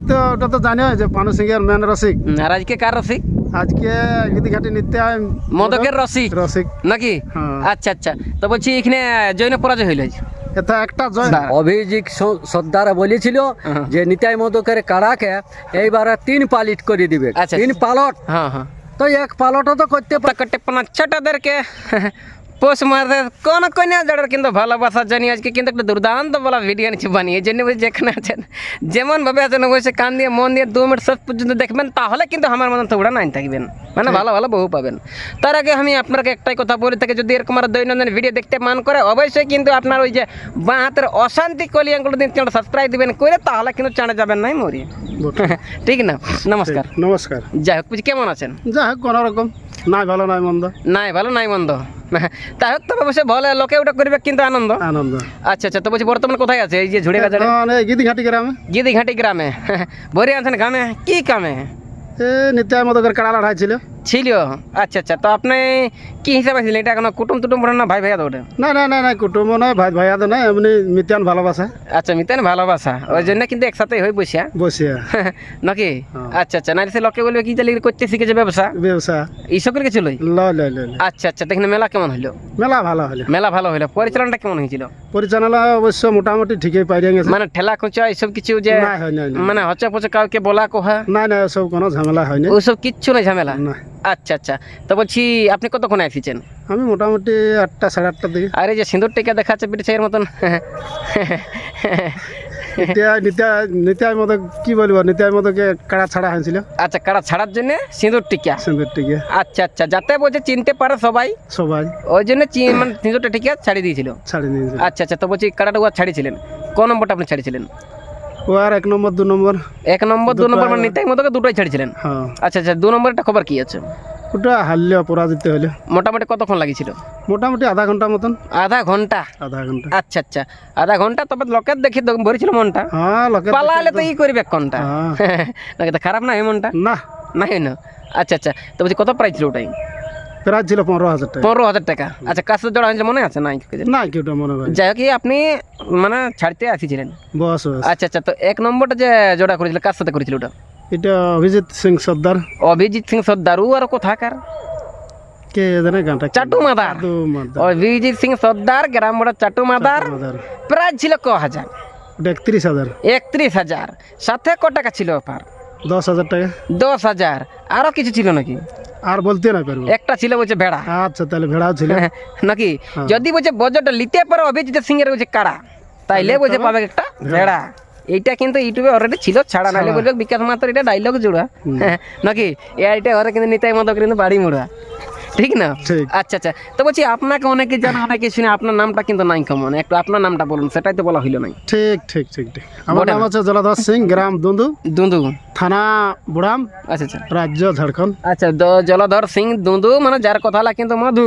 তো ওটা তো জানি যে পানু সিংয়ের মেন রসিক। আর আজকে কার রসিক? আজকে গিদিঘাটি নিত্যায় মদকের রসিক? রসিক। নাকি? হ্যাঁ। আচ্ছা আচ্ছা। তো বলছি এখানে জৈন পরাজয় হইল এটা একটা জয়। অভিজিৎ সর্দার বলেছিল হ্যাঁ। যে নিতাই মদকের কাড়াকে এইবারে তিন পালিট করে দিবে। আচ্ছা, তিন পালট। হ্যাঁ হ্যাঁ। তো এক পালটও তো করতে পারে কটে পাঁচ ছটাদেরকে। পোষ মারতে কোন কন্যা জড়ের কিন্তু ভালোবাসা জানি আজকে কিন্তু একটা দুর্দান্ত বলা ভিডিও নিচ্ছে বানিয়ে। জন্য যেখানে আছেন যেমন ভাবে আছেন বসে কান দিয়ে মন দিয়ে দু মিনিট শেষ পর্যন্ত দেখবেন তাহলে কিন্তু আমার মতন তোমরা নাইন থাকবেন। মানে ভালো ভালো বহু পাবেন। তার আগে আমি আপনাকে একটাই কথা বলে থাকি যদি এরকম আর দৈনন্দিন ভিডিও দেখতে মান করে অবশ্যই কিন্তু আপনার ওই যে বাঁ হাতের অশান্তি কলিয়াগুলো দিন চ্যানেল সাবস্ক্রাইব দিবেন করে তাহলে কিন্তু চাঁড়ে যাবেন নাই মরি। ঠিক না? নমস্কার। নমস্কার। যাই হোক কেমন আছেন? যাই হোক কোনো রকম। নাই ভালো নাই মন্দ। নাই ভালো নাই মন্দ। তবে অবশ্যই ভালো লোকে ওটা করবে কিন্তু আনন্দ। আনন্দ। আচ্ছা আচ্ছা তো বলছি বর্তমান কোথায় আছে? এই যে ঝুড়ে গাছড়ে এই গিদিঘাটি গ্রামে। গ্রামে। ভরে আছেন গ্রামে কি কামে? নিত্য নিত্যায় করে কাড়া লড়াই ছিল। ছিল আচ্ছা আচ্ছা তো আপনি কি হিসাবে ছিলেন? এটা কোনো কুটুম টুটুম পড়েন না ভাই ভাইয়া ওটা না না না না কুটুম্ব নয় ভাই ভাইয়া তো নয় এমনি মিত্যান ভালোবাসা। আচ্ছা মিতেন ভালোবাসা। ওই জন্য কিন্তু একসাথে হয়ে বসিয়া বসিয়া নাকি? হ্যাঁ। আচ্ছা আচ্ছা না সে লোকে বলবে কি চালি করতে শিখেছে ব্যবসা? ব্যবসা। এই সকল কিছু লই? লয় লয় লয় লয়। আচ্ছা আচ্ছা দেখেন মেলা কেমন হইল? মেলা ভালো হলে। মেলা ভালো হইল। পরিচালনাটা কেমন হয়েছিল? পরিচালনা অবশ্য মোটামুটি ঠিকই পাইরে গেছে। মানে ঠেলা খুঁচা এইসব কিছু যে হয় না মানে হচ্ছে পচে কাউকে বলা কোহা? না না সব কোনো ঝামেলা হয়নি। ওসব কিচ্ছু নাই ঝামেলা? না আচ্ছা আচ্ছা। তো বলছি আপনি কতক্ষণ আসিছেন আমি মোটামুটি আটটা সাড়ে আটটার দিকে। আর এই যে সিঁদুর টিকা দেখাচ্ছে বিটিছের মতন। নিত্যায় নিত্যায় নিত্যায় মতো কি বলব কাড়া ছাড়া হয়েছিল আচ্ছা ছাড়ার জন্য সিঁদুর টিকা। সুন্দর টিকে। আচ্ছা আচ্ছা যাতে বলছে চিনতে পারে সবাই সবাই। ওই জন্য মানে সিঁদুরটা টিকা ছাড়িয়ে দিয়েছিল। আচ্ছা আচ্ছা তো বলছি ছাড়িয়েছিলেন। কোন নম্বরটা আপনি ছাড়িয়েছিলেন? ও আর এক নম্বর দু নম্বর। এক নম্বর দু নম্বর মানে নিতাই দুটোই হ্যাঁ। আচ্ছা আচ্ছা দু নম্বরটা খবর কি আছে? ওটা হারলে পরাজিত হলে। মোটামুটি কতক্ষণ মোটামুটি আধা ঘণ্টা মতন। আধা ঘণ্টা? আধা ঘণ্টা। আচ্ছা আচ্ছা আধা ঘণ্টা তবে লোকের দেখি ভরেছিল মনটা। হ্যাঁ পালালে তো। ই করবে কোনটা? হ্যাঁ। নাকি তো খারাপ না এই মনটা? না। নাই না। আচ্ছা আচ্ছা তো বলছি কত প্রাইস ছিল ওটাই? প্রায় ছিল পনেরো হাজার টাকা। পনেরো হাজার টাকা। আচ্ছা কাজ জোড়া মনে আছে? নাই না মনে হয়। যাই হোক আপনি মানে ছাড়তে আসিছিলেন। বস আচ্ছা আচ্ছা তো এক নম্বরটা যে জোড়া করেছিল কার সাথে করেছিল ওটা? এটা অভিজিৎ সিং সর্দার। অভিজিৎ সিং সর্দার ও আর কোথাকার? কে জানে গানটা চাটু মাদার। অভিজিৎ সিং সর্দার গ্রাম বড় চাটু মাদার। মাদার। প্রাইস ছিল ক হাজার? একত্রিশ হাজার। একত্রিশ হাজার। সাথে ক টাকা ছিল অফার? দশ হাজার টাকা। দশ হাজার। আরও কিছু ছিল নাকি? আর বলতে না পারব। একটা ছিল বলছে ভেড়া। আচ্ছা তাহলে ভেড়াও ছিল। নাকি? হ্যাঁ। যদি বলছে বজরটা নিতে পারো অভিজিৎ সিং এর বলছে কাড়া। তাইলে বলছে পাবে একটা ভেড়া। এইটা কিন্তু ইউটিউবে অলরেডি ছিল ছাড়া নাহলে বলবে বিকাশ মাত্র এটা ডাইলগ জোড়া। হ্যাঁ, নাকি? এটা ওরা কিন্তু নিতাই মতো কিন্তু বাড়ি মুড়া। ঠিক না? আচ্ছা আচ্ছা। তো বলছি আপনাকে অনেকে জানা অনেকে শুনে আপনার নামটা কিন্তু নাই কমন একটু আপনার নামটা বলুন সেটাই তো বলা হইল নাই। ঠিক ঠিক ঠিক ঠিক। আমার নাম। হচ্ছে জলধর সিং গ্রাম দুন্দু। দুন্দু। থানা বুড়াম আচ্ছা আচ্ছা। রাজ্য ঝাড়খণ্ড। আচ্ছা জলধর সিং দুন্দু মানে যার কথা হলা কিন্তু মধু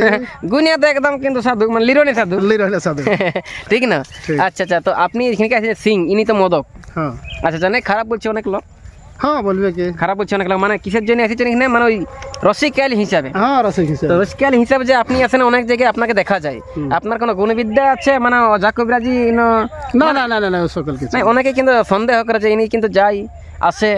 গুনিয়াতে একদম কিন্তু সাধু মানে লিরনি সাধু। লির সাধু। ঠিক না? আচ্ছা আচ্ছা তো আপনি এখানে আছে সিং ইনি তো মদক। হ্যাঁ। আচ্ছা জানে খারাপ বলছে অনেক লোক। হ্যাঁ বলবে কি? খারাপ বলছে অনেক লোক মানে কিসের জন্য এসেছেন এখানে? মানে ওই রসিকাল হিসাবে। হ্যাঁ রসিক হিসেবে। রসিকাল হিসাবে যে আপনি আসেন অনেক জায়গায় আপনাকে দেখা যায়। আপনার কোনো গুণবিদ্যা আছে? মানে অজাকবিরাজি না? না না না না সকল কিছু না অনেকে কিন্তু সন্দেহ করে যে ইনি কিন্তু যাই। আসে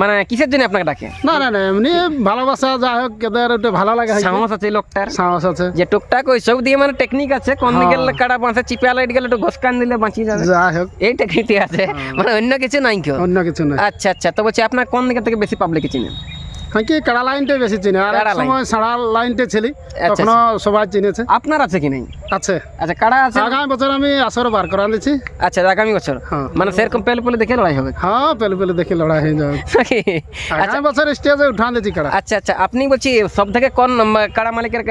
মানে কিসের জন্য আপনাকে ডাকে? না না না এমনি ভালোবাসা যা হোক এদের একটু ভালো লাগে। সাহস আছে লোকটার? সাহস আছে। যে টুকটাক ওই সব দিয়ে মানে টেকনিক আছে কোন দিকে কাটা বাঁচে চিপে লাইট গেলে একটু ঘসকান দিলে বাঁচিয়ে যাবে। যা হোক। এই টেকনিকটি আছে। মানে অন্য কিছু নাই কেউ? অন্য কিছু নাই। আচ্ছা আচ্ছা তো বলছি আপনার কোন দিকে থেকে বেশি পাবলিক চিনেন? হ্যাঁ কি কাড়া লাইনটা বেশি চিনে? আর এক কাড়া লাইন। সময় সাড়া লাইনটা ছিলি আচ্ছা, সবাই চিনেছে। আপনার আছে কি নেই? আছে। আচ্ছা আছে? আগামী বছর আমি আসর বার করা আচ্ছা আগামী বছর? হ্যাঁ। মানে সেরকম পেলে পেলে দেখে লড়াই হবে? হ্যাঁ পেলে পেলে দেখে লড়াই হয়ে যাবে। আগামী বছর স্টেজে উঠান দিচ্ছি কাড়া। আচ্ছা আচ্ছা আপনি বলছি সব থেকে কোন কাড়া মালিকের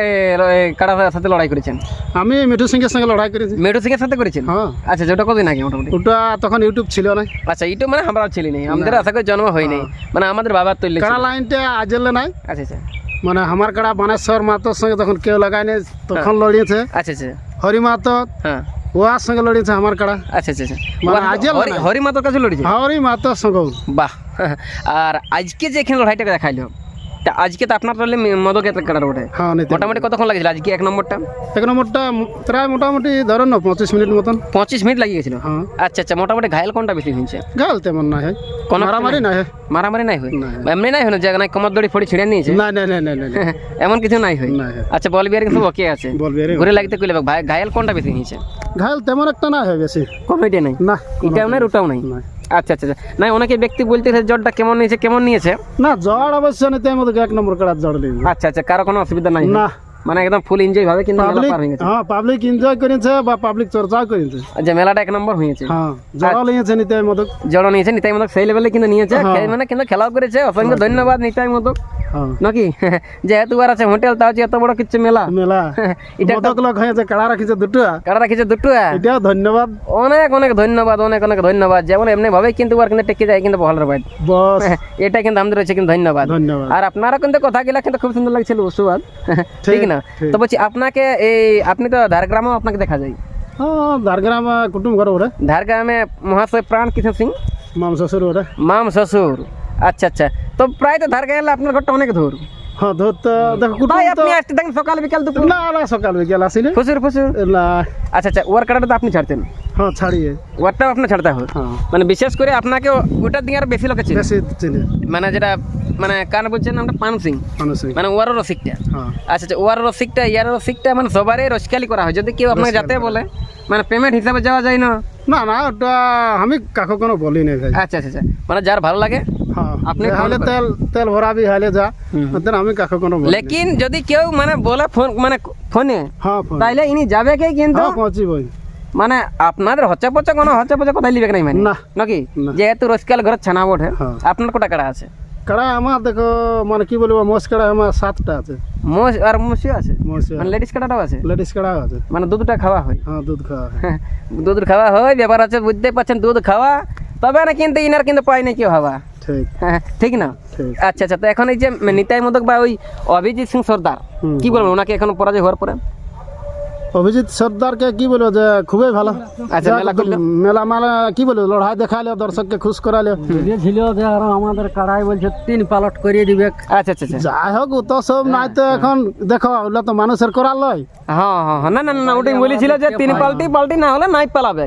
কাড়ার সাথে লড়াই করেছেন? আমি মিঠু সিংয়ের সঙ্গে লড়াই করেছি। মেডু সিংয়ের সাথে করেছেন? হ্যাঁ। আচ্ছা যেটা কদিন আগে মোটামুটি? ওটা তখন ইউটিউব ছিল না। আচ্ছা এইটা মানে আমরাও ছিলি নেই আমাদের আশা করি জন্ম হয়নি। মানে আমাদের বাবার তৈরি কাড়া লাইনটা আজলে নাই। আচ্ছা আচ্ছা। মানে আমার কাড়া বানেশ্বর মাতোর সঙ্গে তখন কেউ লাগায়নি তখন লড়িয়েছে আচ্ছা আচ্ছা। হরি মাতো হ্যাঁ। ওয়ার সঙ্গে লড়িয়েছে আমার কাড়া। আচ্ছা আচ্ছা মানে ও, আজের হরি- মাতার কাছে লড়িয়েছে হরি মাতোর সঙ্গে। বাহ। আর আজকে যে এখানে লড়াইটা দেখাইলো তা আজকে তো আপনার তাহলে মদকের কাটার ওঠে হ্যাঁ মোটামুটি কতক্ষণ লাগছিল আজকে এক নম্বরটা? এক নম্বরটা প্রায় মোটামুটি ধরেন না পঁচিশ মিনিট মতন। পঁচিশ মিনিট লাগিয়ে গেছিল হ্যাঁ। আচ্ছা আচ্ছা মোটামুটি ঘায়ল কোনটা বেশি হয়েছে গাল তেমন না হয়। কোনো মারামারি না হয়। মারামারি নাই হয়? এমনি নাই হয় না? যে নাই কমর দড়ি ফড়ি ছিঁড়ে নিয়েছে? না না না না। এমন কিছু নাই হয়? আচ্ছা বল বিয়ারিং সব ওকে আছে। বলবি রে ঘুরে লাগতে কইলে ভাই ঘায়ল কোনটা বেশি হয়েছে ঘাল তেমন একটা না হয় বেশি। idea নাই? না এটাও নাই। ওটাও নাই। আচ্ছা আচ্ছা আচ্ছা। না অনেকে ব্যক্তি বলতে জ্বরটা কেমন নিয়েছে কেমন নিয়েছে? না জ্বর অবশ্য নিতে আমাদের এক নম্বর কাড়ার জ্বর আচ্ছা আচ্ছা কারও কোনো অসুবিধা নাই? না। মানে একদম ফুল এনজয় ভাবে কিন্তু মেলা পার হয়ে হ্যাঁ পাবলিক এনজয় করেছে বা পাবলিক চর্চাও করেছে। যে মেলাটা এক নম্বর হয়েছে। হ্যাঁ জ্বর নিয়েছে নিতাই মদক জড়ো নিয়েছে নিতাই মদক সেই লেভেলে কিন্তু নিয়েছে হ্যাঁ। মানে কিন্তু খেলাও করেছে। অসংখ্য ধন্যবাদ নিতাই মদক হ্যাঁ নাকি? যেহেতু আর আছে হোটেল তাও এত বড় কিছু মেলা। মেলা। এটা মদক লোক হয়েছে কাড়া রাখিছে দুটো কারা রাখিছে দুটো এটাও ধন্যবাদ। অনেক অনেক ধন্যবাদ অনেক অনেক ধন্যবাদ। যেমন এমনি ভাবে কিন্তু আর কিন্তু টেকে যায় কিন্তু বহালের বাইর। বস। এটা কিন্তু আমাদের রয়েছে কিন্তু ধন্যবাদ। ধন্যবাদ। আর আপনারা কিন্তু কথা গেলা কিন্তু খুব সুন্দর লাগছিল সুবাদ ঠিক না? তো বলছি আপনাকে এই আপনি তো ধারগ্রামেও আপনাকে দেখা যায়। হ্যাঁ ঝাড়গ্রাম কুটুম ঘর ওরে। ধারগ্রামে মহাশয় প্রাণ কিশোর সিং? মাম শ্বশুর ওরে। মাম শ্বশুর। আচ্ছা আচ্ছা। তো প্রায় তো ধার এলে আপনার ঘরটা অনেক দূর। হ্যাঁ ধর তো দেখো কুটুম তাই আপনি আসতে দেখেন সকাল বিকাল দুপুর। না না সকাল বিকেল আসিলে ফুসুর ফুসুর না। আচ্ছা আচ্ছা কাটাটা তো আপনি ছাড়তেন। হ্যাঁ ছাড়িয়ে। ওরটাও আপনি ছাড়তে হবে। হ্যাঁ। মানে বিশেষ করে আপনাকে ওটার দিকে আর বেশি লোকে ছিল বেশি চিনি। মানে যেটা মানে কান বলছেন পান সিং। মানে ওয়ারও রসিকটা হ্যাঁ। আচ্ছা আচ্ছা ওয়ার রসিকটা ইয়ার রসিকটা মানে সবারই রসিকালি করা হয়। যদি কেউ আপনাকে যাতে বলে মানে পেমেন্ট হিসাবে যাওয়া যায় না। না না ওটা আমি কাকু কোনো বলি ভাই। আচ্ছা আচ্ছা আচ্ছা। মানে যার ভালো লাগে আপনি হালে তেল তেল ভরাবি হালে যা তেল আমি কাকু কোনো বলি নাই। লেকিন যদি কেউ মানে বলে ফোন মানে ফোনে হ্যাঁ ফোন তাইলে ইনি যাবে কে কিন্তু হ্যাঁ পৌঁছিবই মানে আপনাদের হচ্ছে পচা কোনো হচ্ছে পচা কোথায় লিবে নাই মানে না নাকি না। যেহেতু রসকাল ঘরে ছানা ওঠে হ্যাঁ। আপনার কোটা কাড়া আছে কাড়া আমার দেখো মানে কি বলব মোষ কাড়া আমার সাতটা আছে মোষ আর মুসিও আছে মোষ মানে লেডিস কাটাটাও আছে লেডিস কাড়াও আছে মানে দুধটা খাওয়া হয় হ্যাঁ দুধ খাওয়া হয়। দুধ খাওয়া হয় ব্যাপার আছে বুঝতে পারছেন দুধ খাওয়া তবে না কিন্তু ইনার কিন্তু পাই না কেউ হওয়া ঠিক। হ্যাঁ ঠিক না? আচ্ছা আচ্ছা তো এখন এই যে নিতাই মোদক বা ওই অভিজিৎ সিং সর্দার কি বলবেন ওনাকে এখন পরাজয় হওয়ার পরে? অভিজিৎ সর্দারকে কি বলব যে খুবই ভালো। আচ্ছা, মেলা করল? মেলা মালা কি বলব লড়াই দেখালে দর্শককে খুশ করালে ছিল যে আর আমাদের কাড়াই বলছে তিন পালট করিয়ে দিবে। আচ্ছা আচ্ছা আচ্ছা। যাই হোক ও তো সব নাই তো এখন দেখো ওগুলো তো মানুষের করার লয়। হ্যাঁ হ্যাঁ হ্যাঁ, না না না, ওটাই বলেছিল যে তিন পাল্টি পাল্টি না হলে নাই পালাবে।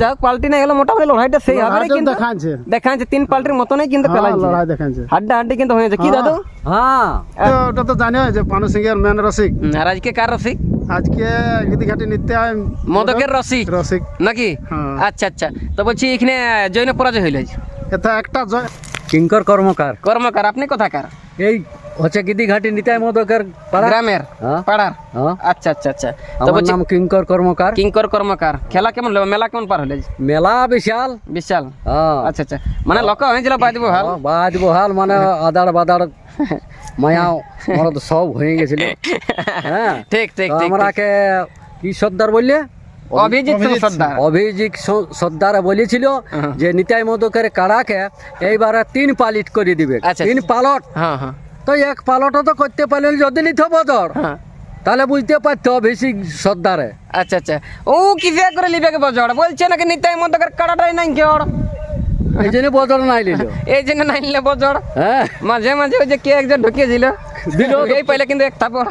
যাই হোক পাল্টি না হলে মোটামুটি লড়াইটা সেই হবে কিন্তু দেখাচ্ছে। দেখাচ্ছে তিন পাল্টির মতনই কিন্তু পেলাইছে লড়াই দেখাচ্ছে। হাড্ডা হাড্ডি কিন্তু হয়েছে। কি দাদু? হ্যাঁ। ওটা তো জানি যে পানু সিং এর মেন রসিক। আর আজকে কার রসিক? আজকে নিত্যায় মদকের রসিক। রসিক। নাকি? হ্যাঁ। আচ্ছা আচ্ছা। তো বলছি এখানে জৈন পরাজয় হইল এটা একটা জয় কিঙ্কর কর্মকার। কর্মকার আপনি কোথাকার? এই হচ্ছে গিদিঘাটি নিতাই মদকের পাড়া? গ্রামের হ্যাঁ। পাড়ার? হ্যাঁ। আচ্ছা আচ্ছা আচ্ছা। তো আমার নাম কিঙ্কর কর্মকার। কিঙ্কর কর্মকার। খেলা কেমন হলো মেলা কেমন পার হলে? মেলা বিশাল। বিশাল? হ্যাঁ। আচ্ছা আচ্ছা। মানে লোক হয়েছিল বাদ দিব হাল বাদ বহাল মানে আদার বাদার মায়া মরদ সব হয়ে গেছিল। হ্যাঁ। ঠিক ঠিক আমরাকে কি সর্দার বললে? অভিজিৎ সর্দার। অভিজিৎ সর্দার বলেছিল। যে নিতাই মদকের কাড়াকে এইবারে তিন পালিট করে দিবে। আচ্ছা, তিন পালট। হ্যাঁ হ্যাঁ। তো এক পালটা তো করতে পারলেন যদি নিত বদর। হ্যাঁ। তাহলে বুঝতে পারতো বেশি শ্রদ্ধারে আচ্ছা আচ্ছা। ও কিসে করে লিবে কে বজড় বলছে নাকি নিতাই মধ্যকার কাড়াটাই নাই কেওড় এই জন্য বদর নাই নিল এই জন্য নাই নিলে বজড় হ্যাঁ। মাঝে মাঝে ওই যে কে একজন ঢুকিয়েছিল এই পাইলে কিন্তু এক থাপড়।